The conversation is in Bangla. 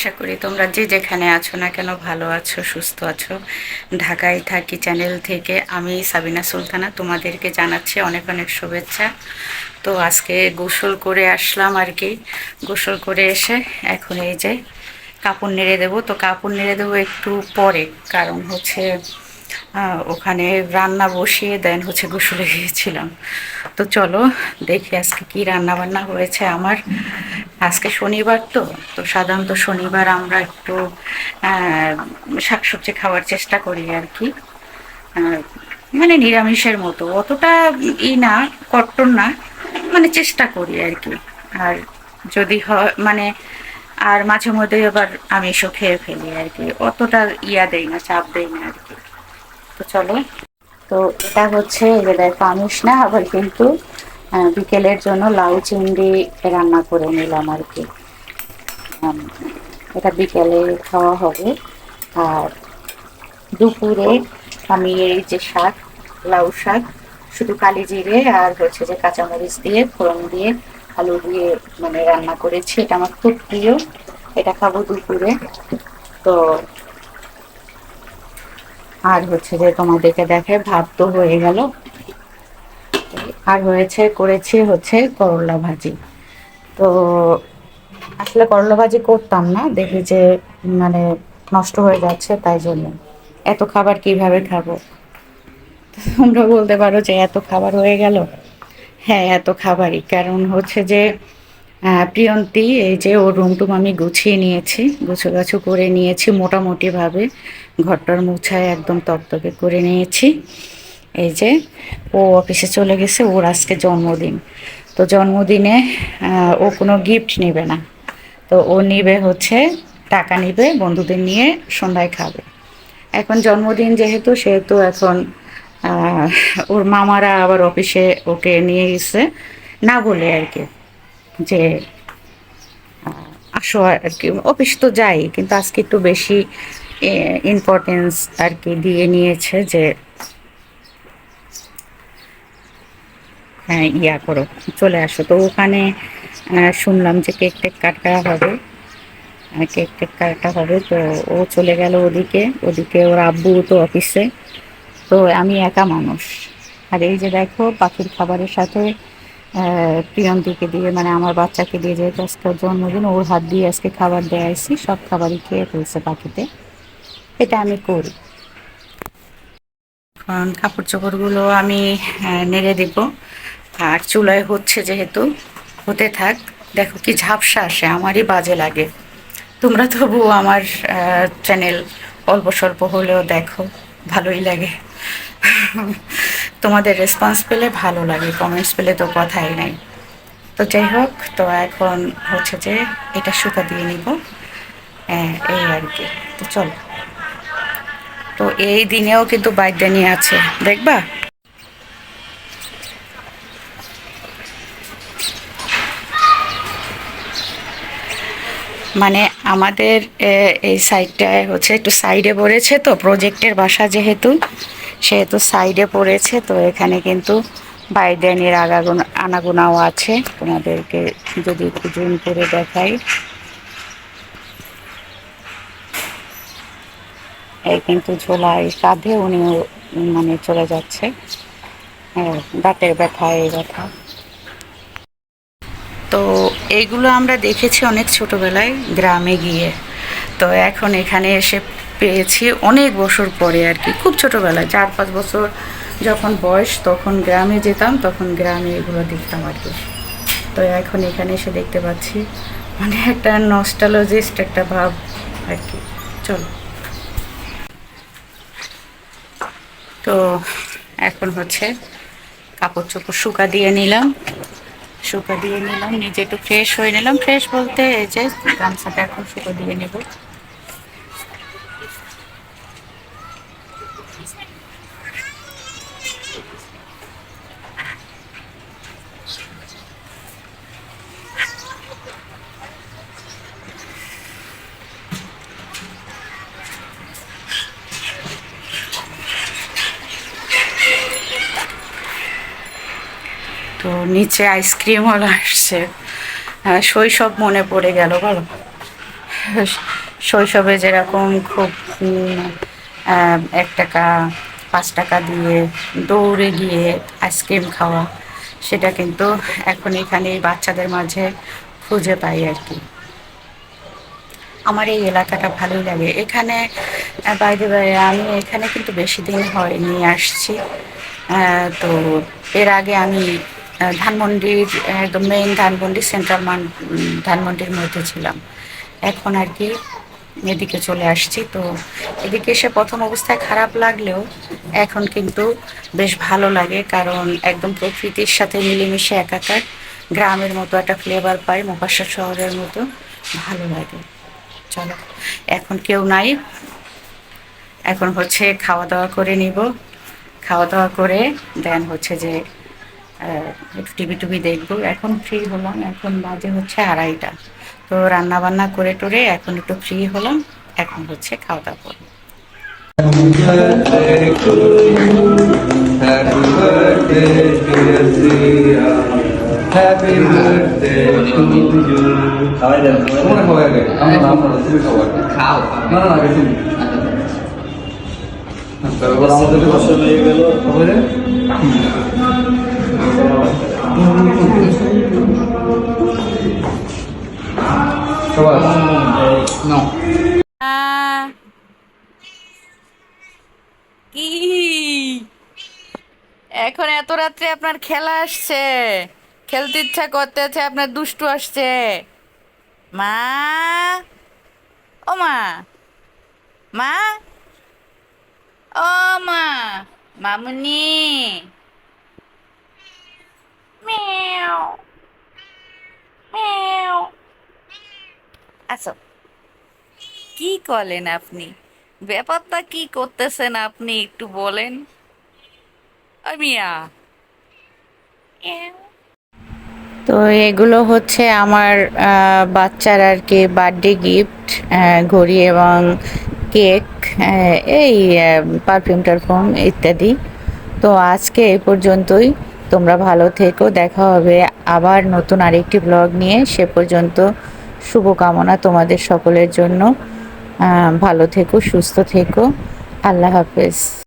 আশা করি তোমরা যে যেখানে আছো না কেন ভালো আছো, সুস্থ আছো। ঢাকায় থাকি চ্যানেল থেকে। আমি সাবিনা সুলতানা, তোমাদেরকে জানাচ্ছি অনেক অনেক শুভেচ্ছা। তো আজকে গোসল করে আসলাম আর কি। গোসল করে এসে এখন এই যে কাপড় নেড়ে দেবো। তো কাপড় নেড়ে দেবো একটু পরে, কারণ হচ্ছে ওখানে রান্না বসিয়ে দেন হচ্ছে গোসলে গিয়েছিলাম। তো চলো দেখি আজকে কি রান্না বান্না হয়েছে আমার। আজকে শনিবার তো তো সাধারণত শনিবার আমরা একটু শাকসবজি খাওয়ার চেষ্টা করি আর কি। মানে নিরামিষের মতো। অতটা ই না, কট্টর না মানে চেষ্টা করি আর কি। আর যদি হয় মানে আর মাঝে মধ্যে আবার আমিষও খেয়ে ফেলি আর কি। অতটা ইয়া দেই না, চাপ দেই না আর কি। তো চলো। তো এটা হচ্ছে এই যে না, আবার কিন্তু বিকেলের জন্য লাউ চিংড়ি রান্না করে নিলাম আর কি। এটা বিকেলে খাওয়া হবে। আর দুপুরে আমি এই যে শাক, লাউ শাক, শুধু কালি জিরে আর হচ্ছে যে কাঁচামরিচ দিয়ে, ফোড়ন দিয়ে, আলু দিয়ে মানে রান্না করেছি। এটা আমার খুব প্রিয়। এটা খাব দুপুরে। তো আর হচ্ছে যে তোমাদেরকে দেখে ভাত তো হয়ে গেল। আর হয়েছে, করেছি হচ্ছে করলা ভাজি। তো আসলে করলা ভাজি করতাম না, দেখি যে মানে নষ্ট হয়ে যাচ্ছে তাই জন্য। এত খাবার কীভাবে খাব? তোমরা বলতে পারো যে এত খাবার হয়ে গেল? হ্যাঁ এত খাবারই। কারণ হচ্ছে যে প্রিয়ন্তী, এই যে ওর রুম টুম আমি গুছিয়ে নিয়েছি, গুছো গাছু করে নিয়েছি, মোটামুটিভাবে। ঘরটার মুছায় একদম তকতকে করে নিয়েছি। এই যে ও অফিসে চলে গেছে, ওর আজকে জন্মদিন। তো জন্মদিনে ও কোনো গিফট নেবে না। তো ও নিবে হচ্ছে, টাকা নিবে, বন্ধুদের নিয়ে সন্ধ্যায় খাবে। এখন জন্মদিন যেহেতু, সেহেতু এখন ওর মামারা আবার অফিসে ওকে নিয়ে গেছে। না বলে আর কি, যে আসো আর কি। অফিস তো যাই, কিন্তু আজকে একটু বেশি ইম্পর্টেন্স আর কি দিয়ে নিয়েছে যে ইয়া করো, চলে আসো। তো ওখানে শুনলাম যে কেক টেক কাটা হবে। কেক টেক কাটা হবে, তো ও চলে গেল ওদিকে। ওদিকে ওর আব্বু তো অফিসে। তো আমি একা মানুষ। আর এই যে দেখো, পাখির খাবারের সাথে প্রিয়ন্তীকে দিয়ে মানে আমার বাচ্চাকে দিয়ে যেহেতু আজকে জন্মদিন, ওর হাত দিয়ে আজকে খাবার আইসি, সব খাবারই খেয়ে ফেলছে পাখিতে। এটা আমি করি। কারণ কাপড় চোপড়গুলো আমি নেড়ে দেব। আর চুলায় হচ্ছে যেহেতু, হতে থাক। দেখো কি ঝাপসা আসে, আমারই বাজে লাগে। তোমরা তবু আমার চ্যানেল অল্প স্বল্প হলেও দেখো, ভালোই লাগে। তোমাদের রেসপন্স পেলে ভালো লাগে কমেন্টস পেলে তো কথাই নাই। তো যাই হোক, তো এখন হচ্ছে যে এটা সুতা দিয়ে নিব। এই আর কি। তো চলো। তো এই দিনেও কিন্তু বাইদানি আছে। দেখবা? মানে আমাদের এই সাইডটায় হচ্ছে একটু সাইডে পড়েছে তো, প্রজেক্টের বাসা যেহেতু, সেহেতু সাইডে পড়েছে, তো এখানে কিন্তু বাইদানির আগাগুন আনাগুনাও আছে। তোমাদেরকে যদি একটু জুম করে দেখাই। এই কিন্তু ঝোলায় কাঁধে উনি মানে চলে যাচ্ছে। দাঁতের ব্যথা, এই ব্যথা। তো এইগুলো আমরা দেখেছি অনেক ছোটবেলায় গ্রামে গিয়ে। তো এখন এখানে এসে পেয়েছি অনেক বছর পরে আর কি। খুব ছোটবেলায়, চার পাঁচ বছর যখন বয়স, তখন গ্রামে যেতাম, তখন গ্রামে এগুলো দেখতাম আর কি। তো এখন এখানে এসে দেখতে পাচ্ছি মানে একটা নস্টালজিস্ট একটা ভাব আর কি। চলো। তো এখন হচ্ছে কাপড় চোপড় শুকা দিয়ে নিলাম। শুকা দিয়ে নিলাম, নিজে একটু ফ্রেশ হয়ে নিলাম। ফ্রেশ বলতে এই যে গামছাটা এখন শুকা দিয়ে নেব। তো নিচে আইসক্রিমওয়ালা আসছে। শৈশব মনে পড়ে গেল, বলো। শৈশবে যেরকম খুব এক টাকা, পাঁচ টাকা দিয়ে দৌড়ে গিয়ে আইসক্রিম খাওয়া, সেটা কিন্তু এখন এখানে বাচ্চাদের মাঝে খুঁজে পাই আর কি। আমার এই এলাকাটা ভালোই লাগে। এখানে বাইরে বাইরে আমি এখানে কিন্তু বেশি দিন হয়নি, আসছি। তো এর আগে আমি ধানমন্ডির, একদম মেইন ধানমন্ডি সেন্ট্রাল মান ধানমন্ডির মধ্যে ছিলাম। এখন আর কি এদিকে চলে আসছি। তো এদিকে এসে প্রথম অবস্থায় খারাপ লাগলেও এখন কিন্তু বেশ ভালো লাগে, কারণ একদম প্রকৃতির সাথে মিলেমিশে একাকার, গ্রামের মতো একটা ফ্লেভার পাই মোকাশা শহরের মতো ভালো লাগে। চলো, এখন কেউ নাই। এখন হচ্ছে খাওয়া দাওয়া করে নিব। খাওয়া দাওয়া করে দেন হচ্ছে যে একটু টিভি টুভি দেখব। এখন ফ্রি হলাম এখন বাজে হচ্ছে আড়াইটা। তো রান্না বান্না করে টোরে এখন একটু ফ্রি হলাম এখন হচ্ছে খাওয়া দাওয়া করব. খাওয়াই তোমরা আমরা তুমি খাও। না না আগে তুমি তারপর আমাদের বছর হয়ে গেল। খবরে কি? এখন এত রাত্রে আপনার খেলা আসছে। খেলতে ইচ্ছা করতেছে, আপনার দুষ্টু আসছে। মা? ও মা? মা? ও মা? মামুনি? আসো কি করেন আপনি? ব্যাপারটা কি করতেছেন আপনি একটু বলেন। তো এগুলো হচ্ছে আমার বাচ্চার আর কি বার্থডে গিফট ঘড়ি এবং কেক এই পারফিউম টারফিউম ইত্যাদি। তো আজকে এই পর্যন্তই। তোমরা ভালো থেকো। দেখা হবে আবার নতুন আরেকটি ব্লগ নিয়ে। সে পর্যন্ত শুভকামনা তোমাদের সকলের জন্য। ভালো থেকো সুস্থ থেকো। আল্লাহ হাফেজ।